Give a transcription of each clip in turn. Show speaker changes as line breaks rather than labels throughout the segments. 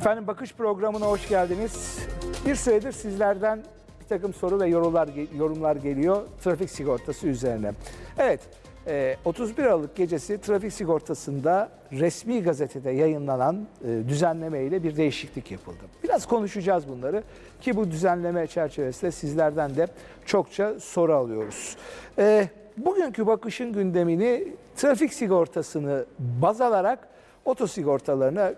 Efendim bakış programına hoş geldiniz. Bir süredir sizlerden bir takım soru ve yorumlar, yorumlar geliyor trafik sigortası üzerine. Evet, e, 31 Aralık gecesi trafik sigortasında resmi gazetede yayınlanan e, düzenleme ile bir değişiklik yapıldı. Biraz konuşacağız bunları ki bu düzenleme çerçevesinde sizlerden de çokça soru alıyoruz. E, Bugünkü bakışın gündemini trafik sigortasını baz alarak otosigortalarına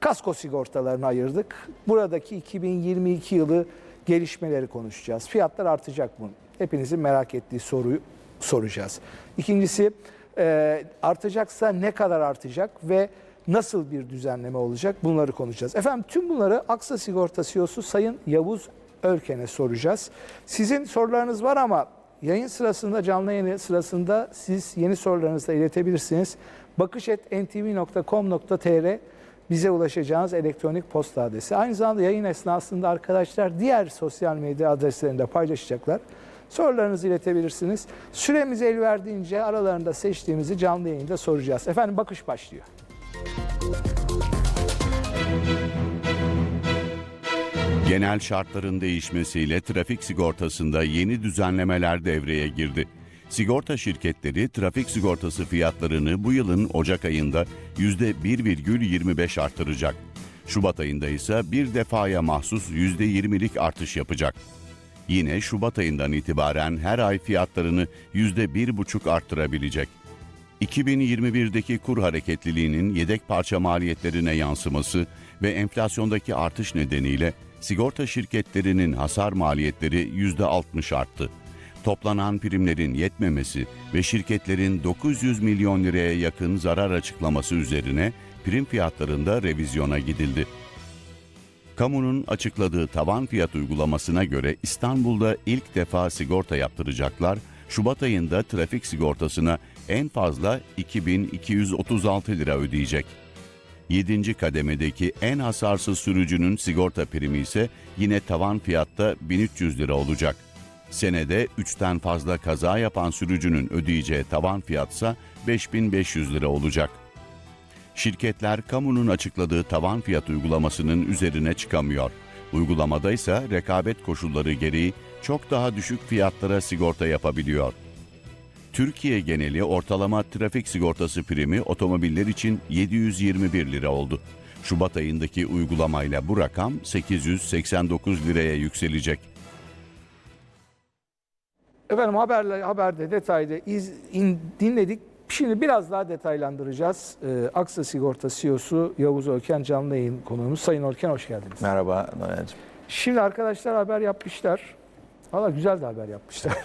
kasko sigortalarını ayırdık. Buradaki 2022 yılı gelişmeleri konuşacağız. Fiyatlar artacak mı? Hepinizin merak ettiği soruyu soracağız. İkincisi e, artacaksa ne kadar artacak ve nasıl bir düzenleme olacak bunları konuşacağız. Efendim tüm bunları Aksa Sigorta CEO'su Sayın Yavuz Örken'e soracağız. Sizin sorularınız var ama yayın sırasında canlı yayın sırasında siz yeni sorularınızı da iletebilirsiniz. bakış.ntv.com.tr bize ulaşacağınız elektronik posta adresi. Aynı zamanda yayın esnasında arkadaşlar diğer sosyal medya adreslerinde paylaşacaklar. Sorularınızı iletebilirsiniz. Süremiz el verdiğince aralarında seçtiğimizi canlı yayında soracağız. Efendim bakış başlıyor.
Genel şartların değişmesiyle trafik sigortasında yeni düzenlemeler devreye girdi. Sigorta şirketleri trafik sigortası fiyatlarını bu yılın Ocak ayında %1,25 arttıracak. Şubat ayında ise bir defaya mahsus %20'lik artış yapacak. Yine Şubat ayından itibaren her ay fiyatlarını %1,5 arttırabilecek. 2021'deki kur hareketliliğinin yedek parça maliyetlerine yansıması ve enflasyondaki artış nedeniyle sigorta şirketlerinin hasar maliyetleri %60 arttı. Toplanan primlerin yetmemesi ve şirketlerin 900 milyon liraya yakın zarar açıklaması üzerine prim fiyatlarında revizyona gidildi. Kamunun açıkladığı tavan fiyat uygulamasına göre İstanbul'da ilk defa sigorta yaptıracaklar, Şubat ayında trafik sigortasına en fazla 2236 lira ödeyecek. 7. kademedeki en hasarsız sürücünün sigorta primi ise yine tavan fiyatta 1300 lira olacak. Senede 3'ten fazla kaza yapan sürücünün ödeyeceği tavan fiyatsa 5500 lira olacak. Şirketler kamunun açıkladığı tavan fiyat uygulamasının üzerine çıkamıyor. Uygulamada ise rekabet koşulları gereği çok daha düşük fiyatlara sigorta yapabiliyor. Türkiye geneli ortalama trafik sigortası primi otomobiller için 721 lira oldu. Şubat ayındaki uygulamayla bu rakam 889 liraya yükselecek.
Efendim haberle, haberde detaylı iz, in- dinledik. Şimdi biraz daha detaylandıracağız. Ee, Aksa Sigorta CEO'su Yavuz Örken canlı yayın konuğumuz. Sayın Örken hoş geldiniz.
Merhaba Noyan'cığım.
Şimdi arkadaşlar haber yapmışlar. Valla güzel de haber yapmışlar.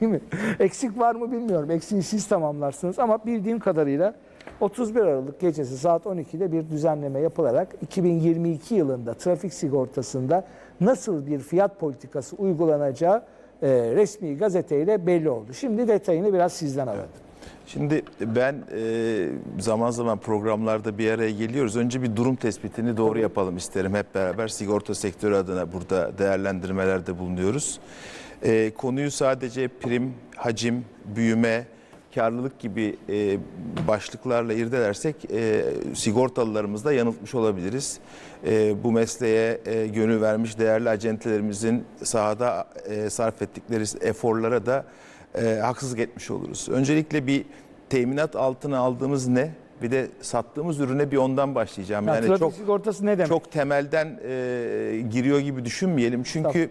Değil mi? Eksik var mı bilmiyorum. Eksiği siz tamamlarsınız ama bildiğim kadarıyla 31 Aralık gecesi saat 12'de bir düzenleme yapılarak 2022 yılında trafik sigortasında nasıl bir fiyat politikası uygulanacağı e, resmi gazeteyle belli oldu. Şimdi detayını biraz sizden alalım.
Şimdi ben e, zaman zaman programlarda bir araya geliyoruz. Önce bir durum tespitini doğru yapalım isterim hep beraber. Sigorta sektörü adına burada değerlendirmelerde bulunuyoruz. E, konuyu sadece prim, hacim, büyüme, karlılık gibi e, başlıklarla irdelersek e, sigortalılarımızı da yanıltmış olabiliriz. E, bu mesleğe e, gönül vermiş değerli acentelerimizin sahada e, sarf ettikleri eforlara da e, haksızlık etmiş oluruz. Öncelikle bir teminat altına aldığımız ne? Bir de sattığımız ürüne bir ondan başlayacağım.
Yani
Yani çok
sigortası ne demek?
çok temelden e, giriyor gibi düşünmeyelim. Çünkü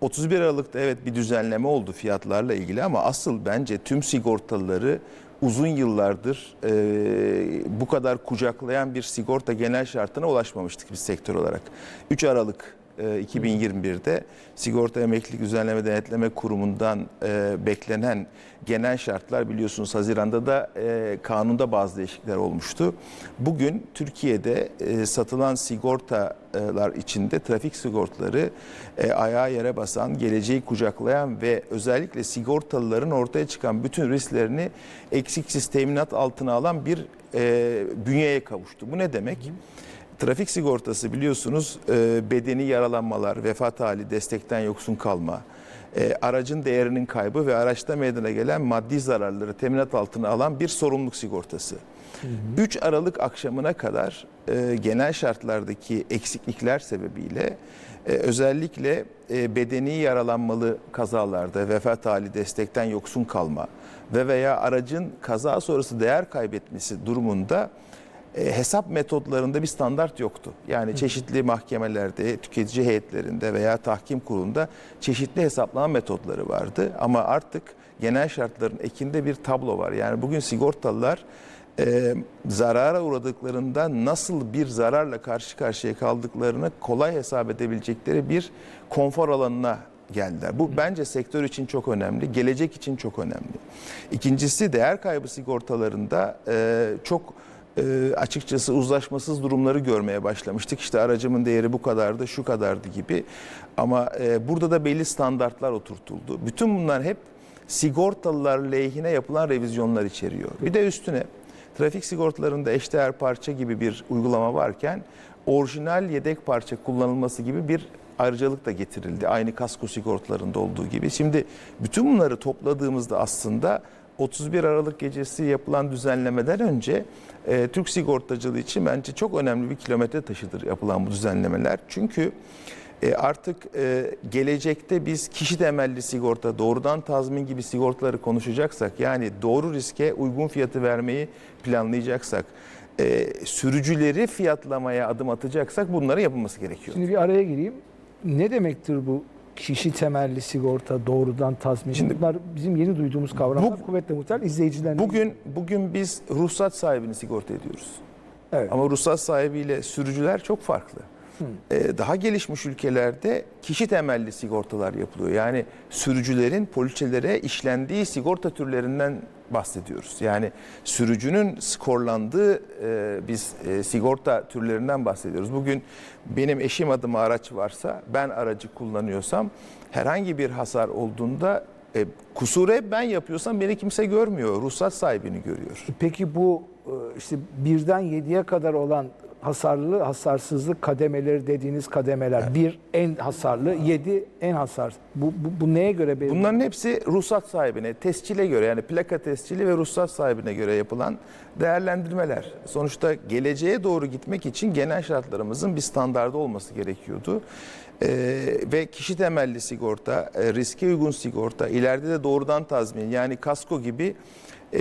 31 Aralık'ta evet bir düzenleme oldu fiyatlarla ilgili ama asıl bence tüm sigortalıları uzun yıllardır e, bu kadar kucaklayan bir sigorta genel şartına ulaşmamıştık biz sektör olarak. 3 Aralık e, 2021'de Sigorta Emeklilik Düzenleme Denetleme Kurumu'ndan e, beklenen genel şartlar biliyorsunuz Haziran'da da e, kanunda bazı değişiklikler olmuştu. Bugün Türkiye'de e, satılan sigortalar içinde trafik sigortaları e, ayağa yere basan, geleceği kucaklayan ve özellikle sigortalıların ortaya çıkan bütün risklerini eksiksiz teminat altına alan bir e, bünyeye kavuştu. Bu ne demek? Trafik sigortası biliyorsunuz e, bedeni yaralanmalar, vefat hali, destekten yoksun kalma, e, aracın değerinin kaybı ve araçta meydana gelen maddi zararları teminat altına alan bir sorumluluk sigortası. 3 Aralık akşamına kadar e, genel şartlardaki eksiklikler sebebiyle özellikle bedeni yaralanmalı kazalarda vefat hali destekten yoksun kalma ve veya aracın kaza sonrası değer kaybetmesi durumunda e, hesap metotlarında bir standart yoktu. Yani çeşitli mahkemelerde, tüketici heyetlerinde veya tahkim kurulunda çeşitli hesaplama metotları vardı. Ama artık genel şartların ekinde bir tablo var. Yani bugün sigortalılar e, zarara uğradıklarında nasıl bir zararla karşı karşıya kaldıklarını kolay hesap edebilecekleri bir konfor alanına geldiler. Bu bence sektör için çok önemli, gelecek için çok önemli. İkincisi değer kaybı sigortalarında e, çok e, açıkçası uzlaşmasız durumları görmeye başlamıştık. İşte aracımın değeri bu kadardı, şu kadardı gibi. Ama e, burada da belli standartlar oturtuldu. Bütün bunlar hep sigortalılar lehine yapılan revizyonlar içeriyor. Bir de üstüne trafik sigortalarında eşdeğer parça gibi bir uygulama varken orijinal yedek parça kullanılması gibi bir ayrıcalık da getirildi. Aynı kasko sigortalarında olduğu gibi. Şimdi bütün bunları topladığımızda aslında 31 Aralık gecesi yapılan düzenlemeden önce e, Türk sigortacılığı için bence çok önemli bir kilometre taşıdır yapılan bu düzenlemeler. Çünkü e, artık e, gelecekte biz kişi temelli sigorta, doğrudan tazmin gibi sigortaları konuşacaksak yani doğru riske uygun fiyatı vermeyi planlayacaksak, e, sürücüleri fiyatlamaya adım atacaksak bunların yapılması gerekiyor.
Şimdi bir araya gireyim. Ne demektir bu kişi temelli sigorta, doğrudan tazmin?
Şimdi-
Bunlar bizim yeni duyduğumuz kavramlar.
Bu-
Kuvvetle muhtemel izleyicilerin.
Bugün bugün biz ruhsat sahibini sigorta ediyoruz.
evet.
Ama ruhsat sahibiyle sürücüler çok farklı. Ee, daha gelişmiş ülkelerde kişi temelli sigortalar yapılıyor. Yani sürücülerin poliçelere işlendiği sigorta türlerinden bahsediyoruz. Yani sürücünün skorlandığı e, biz e, sigorta türlerinden bahsediyoruz. Bugün benim eşim adıma araç varsa ben aracı kullanıyorsam herhangi bir hasar olduğunda e, kusuru hep ben yapıyorsam beni kimse görmüyor. Ruhsat sahibini görüyor.
Peki bu e, işte birden yediye kadar olan hasarlı, hasarsızlık kademeleri dediğiniz kademeler. Bir en hasarlı, yedi en hasar. Bu, bu, bu neye göre belirli?
Bunların hepsi ruhsat sahibine, tescile göre yani plaka tescili ve ruhsat sahibine göre yapılan değerlendirmeler. Sonuçta geleceğe doğru gitmek için genel şartlarımızın bir standardı olması gerekiyordu. Ee, ve kişi temelli sigorta, e, riske uygun sigorta, ileride de doğrudan tazmin yani kasko gibi e,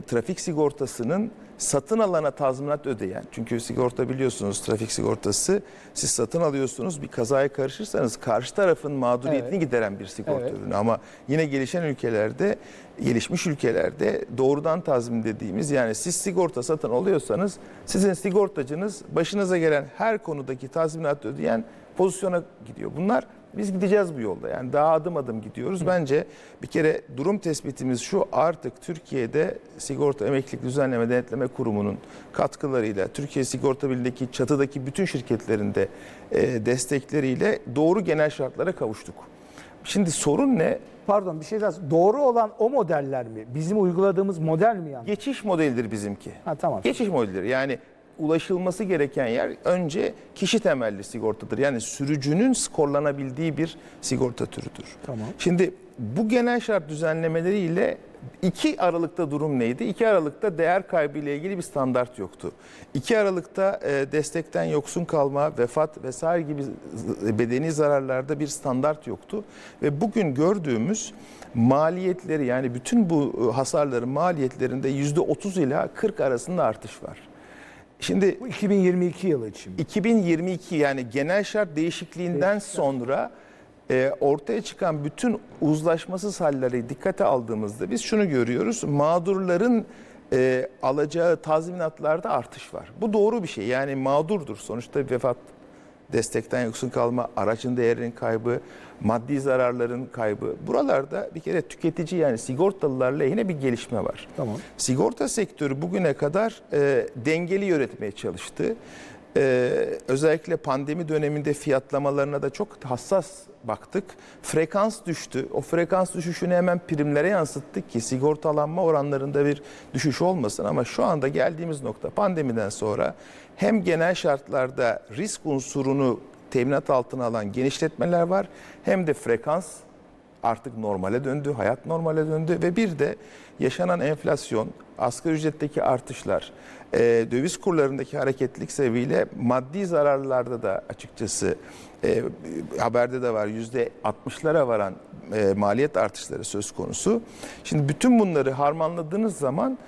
trafik sigortasının satın alana tazminat ödeyen. Çünkü sigorta biliyorsunuz trafik sigortası siz satın alıyorsunuz bir kazaya karışırsanız karşı tarafın mağduriyetini
Evet.
gideren bir sigorta
Evet.
ürünü. Ama yine gelişen ülkelerde, gelişmiş ülkelerde doğrudan tazmin dediğimiz yani siz sigorta satın alıyorsanız sizin sigortacınız başınıza gelen her konudaki tazminatı ödeyen pozisyona gidiyor. Bunlar biz gideceğiz bu yolda. Yani daha adım adım gidiyoruz. Bence bir kere durum tespitimiz şu artık Türkiye'de Sigorta Emeklilik Düzenleme Denetleme Kurumu'nun katkılarıyla Türkiye Sigorta Birliği'ndeki çatıdaki bütün şirketlerinde e, destekleriyle doğru genel şartlara kavuştuk. Şimdi sorun ne?
Pardon bir şey daha. Doğru olan o modeller mi? Bizim uyguladığımız model mi yani?
Geçiş modelidir bizimki.
Ha tamam.
Geçiş modelidir. Yani ulaşılması gereken yer önce kişi temelli sigortadır. Yani sürücünün skorlanabildiği bir sigorta türüdür.
Tamam.
Şimdi bu genel şart düzenlemeleriyle 2 Aralık'ta durum neydi? 2 Aralık'ta değer kaybı ile ilgili bir standart yoktu. 2 Aralık'ta e, destekten yoksun kalma, vefat vesaire gibi bedeni zararlarda bir standart yoktu. Ve bugün gördüğümüz maliyetleri yani bütün bu e, hasarların maliyetlerinde %30 ila 40 arasında artış var. Şimdi
Bu 2022 yılı için.
2022 yani genel şart değişikliğinden sonra e, ortaya çıkan bütün uzlaşmasız halleri dikkate aldığımızda biz şunu görüyoruz. Mağdurların e, alacağı tazminatlarda artış var. Bu doğru bir şey. Yani mağdurdur. Sonuçta vefat, destekten yoksun kalma, aracın değerinin kaybı, maddi zararların kaybı. Buralarda bir kere tüketici yani sigortalılar lehine bir gelişme var.
Tamam.
Sigorta sektörü bugüne kadar e, dengeli yönetmeye çalıştı. E, özellikle pandemi döneminde fiyatlamalarına da çok hassas baktık. Frekans düştü. O frekans düşüşünü hemen primlere yansıttık ki sigortalanma oranlarında bir düşüş olmasın. Ama şu anda geldiğimiz nokta pandemiden sonra hem genel şartlarda risk unsurunu teminat altına alan genişletmeler var hem de frekans artık normale döndü, hayat normale döndü ve bir de yaşanan enflasyon, asgari ücretteki artışlar, e, döviz kurlarındaki hareketlilik sebebiyle maddi zararlarda da açıkçası e, haberde de var yüzde 60'lara varan e, maliyet artışları söz konusu. Şimdi bütün bunları harmanladığınız zaman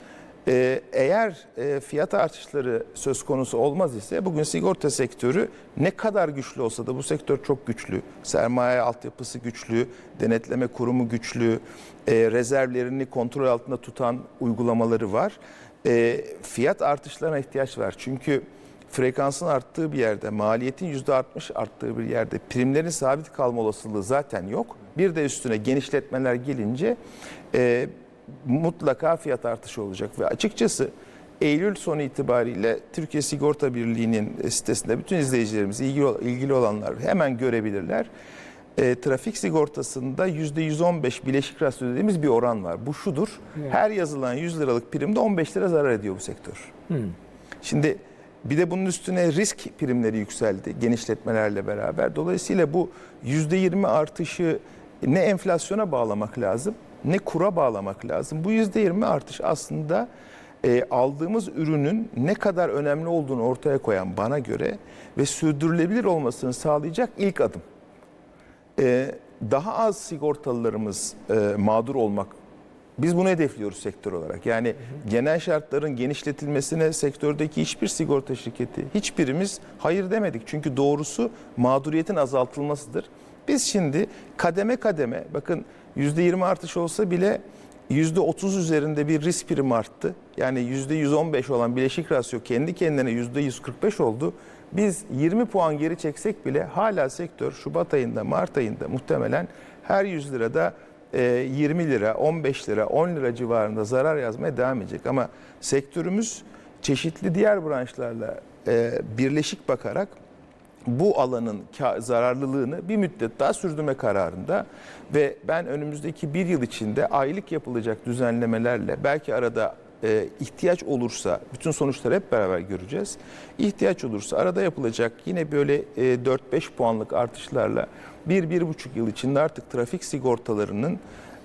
ee, eğer e, fiyat artışları söz konusu olmaz ise bugün sigorta sektörü ne kadar güçlü olsa da bu sektör çok güçlü. Sermaye altyapısı güçlü, denetleme kurumu güçlü, e, rezervlerini kontrol altında tutan uygulamaları var. E, fiyat artışlarına ihtiyaç var. Çünkü frekansın arttığı bir yerde, maliyetin %60 arttığı bir yerde primlerin sabit kalma olasılığı zaten yok. Bir de üstüne genişletmeler gelince mutlaka fiyat artışı olacak ve açıkçası Eylül sonu itibariyle Türkiye Sigorta Birliği'nin sitesinde bütün izleyicilerimiz ilgili, ilgili olanlar hemen görebilirler. E, trafik sigortasında %115 bileşik rasyo dediğimiz bir oran var. Bu şudur. Her yazılan 100 liralık primde 15 lira zarar ediyor bu sektör. Şimdi bir de bunun üstüne risk primleri yükseldi genişletmelerle beraber. Dolayısıyla bu %20 artışı ne enflasyona bağlamak lazım ne kura bağlamak lazım. Bu %20 artış aslında e, aldığımız ürünün ne kadar önemli olduğunu ortaya koyan bana göre ve sürdürülebilir olmasını sağlayacak ilk adım. E, daha az sigortalılarımız e, mağdur olmak biz bunu hedefliyoruz sektör olarak. Yani genel şartların genişletilmesine sektördeki hiçbir sigorta şirketi, hiçbirimiz hayır demedik. Çünkü doğrusu mağduriyetin azaltılmasıdır. Biz şimdi kademe kademe, bakın %20 artış olsa bile %30 üzerinde bir risk primi arttı. Yani %115 olan bileşik rasyo kendi kendine %145 oldu. Biz 20 puan geri çeksek bile hala sektör Şubat ayında, Mart ayında muhtemelen her 100 lirada e, 20 lira, 15 lira, 10 lira civarında zarar yazmaya devam edecek. Ama sektörümüz çeşitli diğer branşlarla e, birleşik bakarak bu alanın zararlılığını bir müddet daha sürdürme kararında ve ben önümüzdeki bir yıl içinde aylık yapılacak düzenlemelerle belki arada e, ihtiyaç olursa bütün sonuçları hep beraber göreceğiz. İhtiyaç olursa arada yapılacak yine böyle e, 4-5 puanlık artışlarla bir bir buçuk yıl içinde artık trafik sigortalarının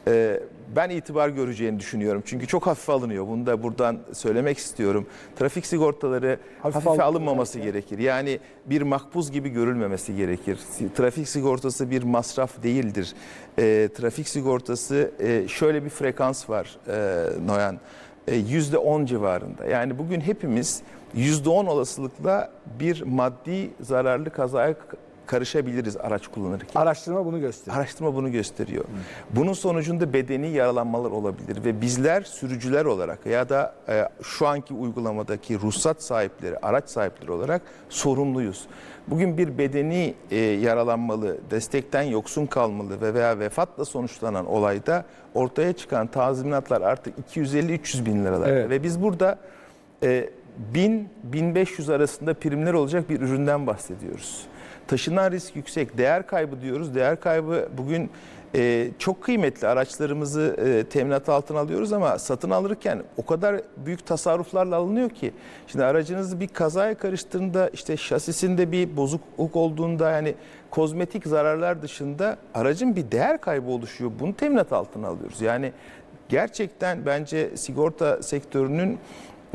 e, ben itibar göreceğini düşünüyorum. Çünkü çok hafife alınıyor. Bunu da buradan söylemek istiyorum. Trafik sigortaları
Hafife
hafife, alınmaması gerekir. Yani bir makbuz gibi görülmemesi gerekir. Trafik sigortası bir masraf değildir. E, trafik sigortası e, şöyle bir frekans var e, Noyan. E, Yüzde 10 civarında. Yani bugün hepimiz yüzde 10 olasılıkla bir maddi zararlı kazaya karışabiliriz araç kullanırken.
Araştırma bunu gösteriyor.
Araştırma bunu gösteriyor. Bunun sonucunda bedeni yaralanmalar olabilir ve bizler sürücüler olarak ya da e, şu anki uygulamadaki ruhsat sahipleri, araç sahipleri olarak sorumluyuz. Bugün bir bedeni e, yaralanmalı, destekten yoksun kalmalı ve veya vefatla sonuçlanan olayda ortaya çıkan tazminatlar artık 250-300 bin liralar.
Evet.
Ve biz burada e, 1000-1500 arasında primler olacak bir üründen bahsediyoruz. Taşınan risk yüksek, değer kaybı diyoruz. Değer kaybı bugün e, çok kıymetli araçlarımızı e, teminat altına alıyoruz ama satın alırken o kadar büyük tasarruflarla alınıyor ki. Şimdi aracınızı bir kazaya karıştığında işte şasisinde bir bozukluk olduğunda yani kozmetik zararlar dışında aracın bir değer kaybı oluşuyor. Bunu teminat altına alıyoruz. Yani gerçekten bence sigorta sektörünün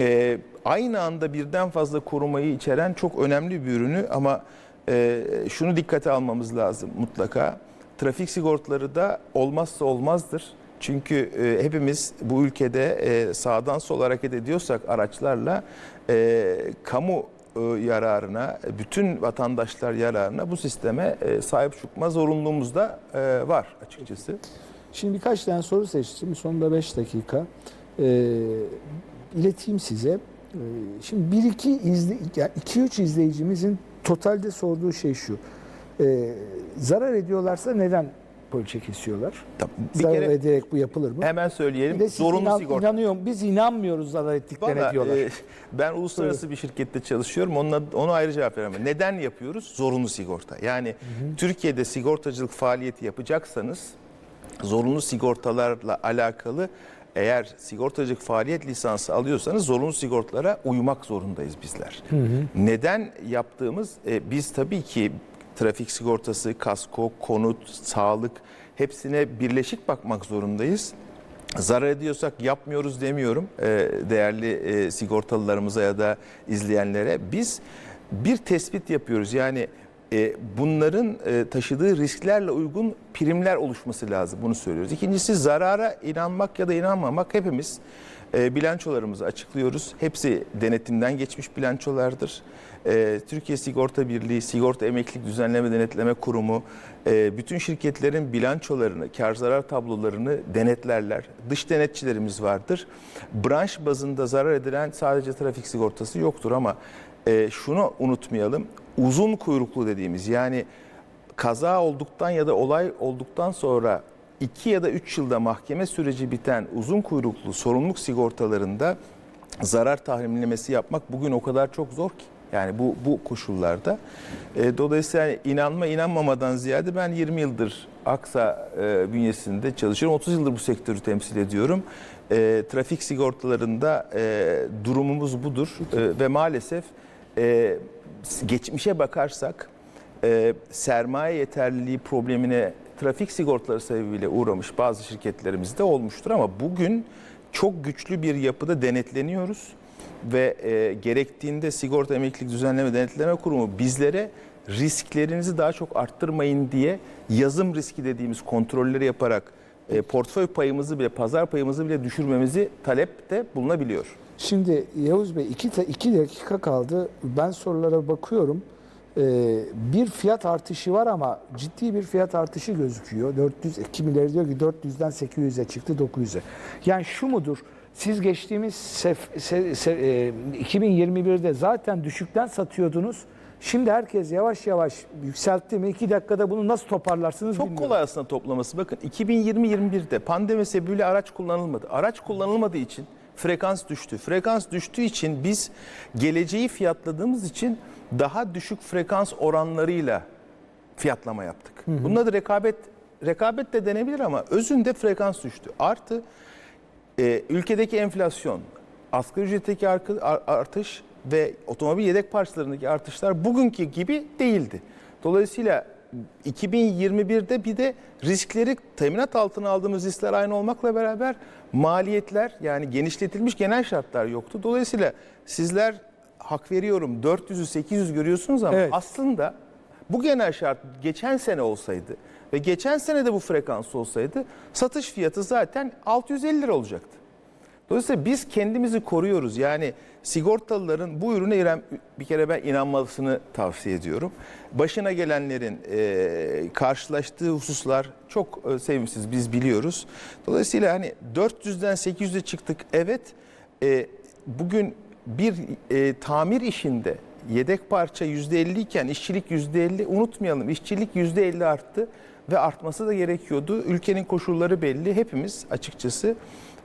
e, aynı anda birden fazla korumayı içeren çok önemli bir ürünü ama e, şunu dikkate almamız lazım mutlaka. Trafik sigortaları da olmazsa olmazdır. Çünkü e, hepimiz bu ülkede e, sağdan sola hareket ediyorsak araçlarla e, kamu e, yararına, bütün vatandaşlar yararına bu sisteme e, sahip çıkma zorunluluğumuz da e, var açıkçası.
Şimdi birkaç tane soru seçtim. Sonunda 5 dakika. Ee, ileteyim size. Ee, şimdi 1-2 izle, yani 2-3 izleyicimizin totalde sorduğu şey şu. Ee, zarar ediyorlarsa neden poliçe kesiyorlar?
Tamam. Bir
zarar
kere
ederek bu yapılır mı?
hemen
Bir
söyleyelim.
siz
Zorunlu
inan-
sigorta.
inanıyorum. Biz inanmıyoruz zarar ettiklerine
Valla,
diyorlar.
e, ben uluslararası bir şirkette çalışıyorum. Onunla, onu ayrı cevap veremem. Neden yapıyoruz? Zorunlu sigorta. Yani Türkiye'de sigortacılık faaliyeti yapacaksanız zorunlu sigortalarla alakalı eğer sigortacılık faaliyet lisansı alıyorsanız zorunlu sigortalara uymak zorundayız bizler. Neden yaptığımız e, biz tabii ki trafik sigortası, kasko, konut, sağlık hepsine birleşik bakmak zorundayız. Zarar ediyorsak yapmıyoruz demiyorum e, değerli e, sigortalılarımıza ya da izleyenlere. Biz bir tespit yapıyoruz. Yani e, bunların e, taşıdığı risklerle uygun primler oluşması lazım. Bunu söylüyoruz. İkincisi zarara inanmak ya da inanmamak hepimiz e, bilançolarımızı açıklıyoruz. Hepsi denetimden geçmiş bilançolardır. E, Türkiye Sigorta Birliği, Sigorta Emeklilik Düzenleme Denetleme Kurumu e, bütün şirketlerin bilançolarını, kar zarar tablolarını denetlerler. Dış denetçilerimiz vardır. Branş bazında zarar edilen sadece trafik sigortası yoktur ama e, şunu unutmayalım. Uzun kuyruklu dediğimiz yani kaza olduktan ya da olay olduktan sonra 2 ya da 3 yılda mahkeme süreci biten uzun kuyruklu sorumluluk sigortalarında zarar tahminlemesi yapmak bugün o kadar çok zor ki. Yani bu bu koşullarda. E, dolayısıyla inanma inanmamadan ziyade ben 20 yıldır Aksa e, bünyesinde çalışıyorum. 30 yıldır bu sektörü temsil ediyorum. E, trafik sigortalarında e, durumumuz budur E, ve maalesef e, geçmişe bakarsak e, sermaye yeterliliği problemine trafik sigortaları sebebiyle uğramış bazı şirketlerimizde olmuştur ama bugün çok güçlü bir yapıda denetleniyoruz ve e, gerektiğinde sigorta emeklilik düzenleme denetleme kurumu bizlere risklerinizi daha çok arttırmayın diye yazım riski dediğimiz kontrolleri yaparak e, portföy payımızı bile pazar payımızı bile düşürmemizi talepte bulunabiliyor.
Şimdi Yavuz Bey iki, iki dakika kaldı. Ben sorulara bakıyorum. Ee, bir fiyat artışı var ama ciddi bir fiyat artışı gözüküyor. 400, kimileri diyor ki 400'den 800'e çıktı 900'e. Yani şu mudur? Siz geçtiğimiz sef, se- se- e, 2021'de zaten düşükten satıyordunuz. Şimdi herkes yavaş yavaş yükseltti mi? İki dakikada bunu nasıl toparlarsınız
Çok
bilmiyorum.
kolay aslında toplaması. Bakın 2020-21'de pandemi sebebiyle araç kullanılmadı. Araç kullanılmadığı için frekans düştü. Frekans düştüğü için biz geleceği fiyatladığımız için daha düşük frekans oranlarıyla fiyatlama yaptık. Bunun adı rekabet rekabet de denebilir ama özünde frekans düştü. Artı e, ülkedeki enflasyon, asgari ücretteki artış ve otomobil yedek parçalarındaki artışlar bugünkü gibi değildi. Dolayısıyla 2021'de bir de riskleri teminat altına aldığımız riskler aynı olmakla beraber maliyetler yani genişletilmiş genel şartlar yoktu. Dolayısıyla sizler hak veriyorum 400'ü 800 görüyorsunuz ama
Evet.
aslında bu genel şart geçen sene olsaydı ve geçen sene de bu frekans olsaydı satış fiyatı zaten 650 lira olacaktı. Dolayısıyla biz kendimizi koruyoruz. Yani sigortalıların bu ürüne bir kere ben inanmasını tavsiye ediyorum. Başına gelenlerin e, karşılaştığı hususlar çok e, sevimsiz biz biliyoruz. Dolayısıyla hani 400'den 800'e çıktık evet. E, bugün bir e, tamir işinde yedek parça %50 iken işçilik %50 unutmayalım işçilik %50 arttı ve artması da gerekiyordu. Ülkenin koşulları belli. Hepimiz açıkçası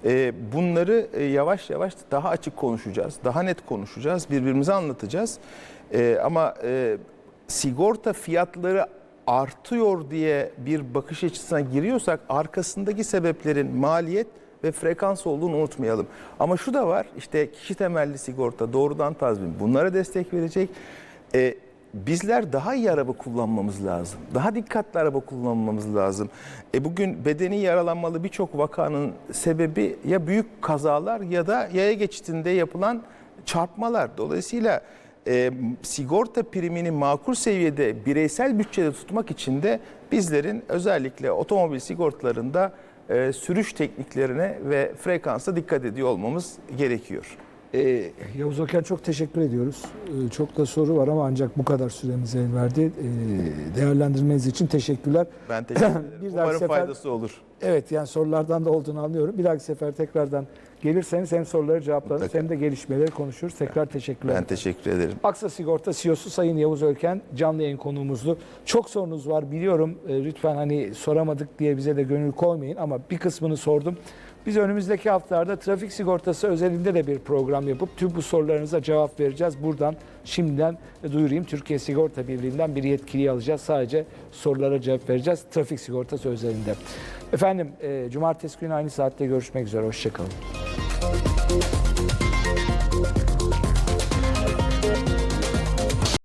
e, bunları e, yavaş yavaş daha açık konuşacağız. Daha net konuşacağız. Birbirimize anlatacağız. E, ama e, sigorta fiyatları artıyor diye bir bakış açısına giriyorsak arkasındaki sebeplerin maliyet ve frekans olduğunu unutmayalım. Ama şu da var işte kişi temelli sigorta doğrudan tazmin bunlara destek verecek. E, bizler daha iyi araba kullanmamız lazım. Daha dikkatli araba kullanmamız lazım. E bugün bedeni yaralanmalı birçok vakanın sebebi ya büyük kazalar ya da yaya geçitinde yapılan çarpmalar. Dolayısıyla e, sigorta primini makul seviyede bireysel bütçede tutmak için de bizlerin özellikle otomobil sigortalarında e, sürüş tekniklerine ve frekansa dikkat ediyor olmamız gerekiyor.
Ee, Yavuz Okan çok teşekkür ediyoruz. Ee, çok da soru var ama ancak bu kadar süremiz el verdi. Ee, değerlendirmeniz için teşekkürler.
Ben teşekkür ederim.
Bir
Umarım
sefer-
faydası olur.
Evet yani sorulardan da olduğunu anlıyorum. Bir dahaki sefer tekrardan gelirseniz hem soruları cevaplarız
Mutlaka.
hem de gelişmeleri konuşuruz. Tekrar teşekkürler.
Ben teşekkür ederim.
Aksa Sigorta CEO'su Sayın Yavuz Ölken canlı yayın konuğumuzdu. Çok sorunuz var biliyorum. Ee, Lütfen hani soramadık diye bize de gönül koymayın ama bir kısmını sordum. Biz önümüzdeki haftalarda trafik sigortası özelinde de bir program yapıp tüm bu sorularınıza cevap vereceğiz. Buradan şimdiden duyurayım. Türkiye Sigorta Birliği'nden bir yetkiliyi alacağız. Sadece sorulara cevap vereceğiz. Trafik sigortası özelinde. Efendim, e, cumartesi günü aynı saatte görüşmek üzere. Hoşçakalın.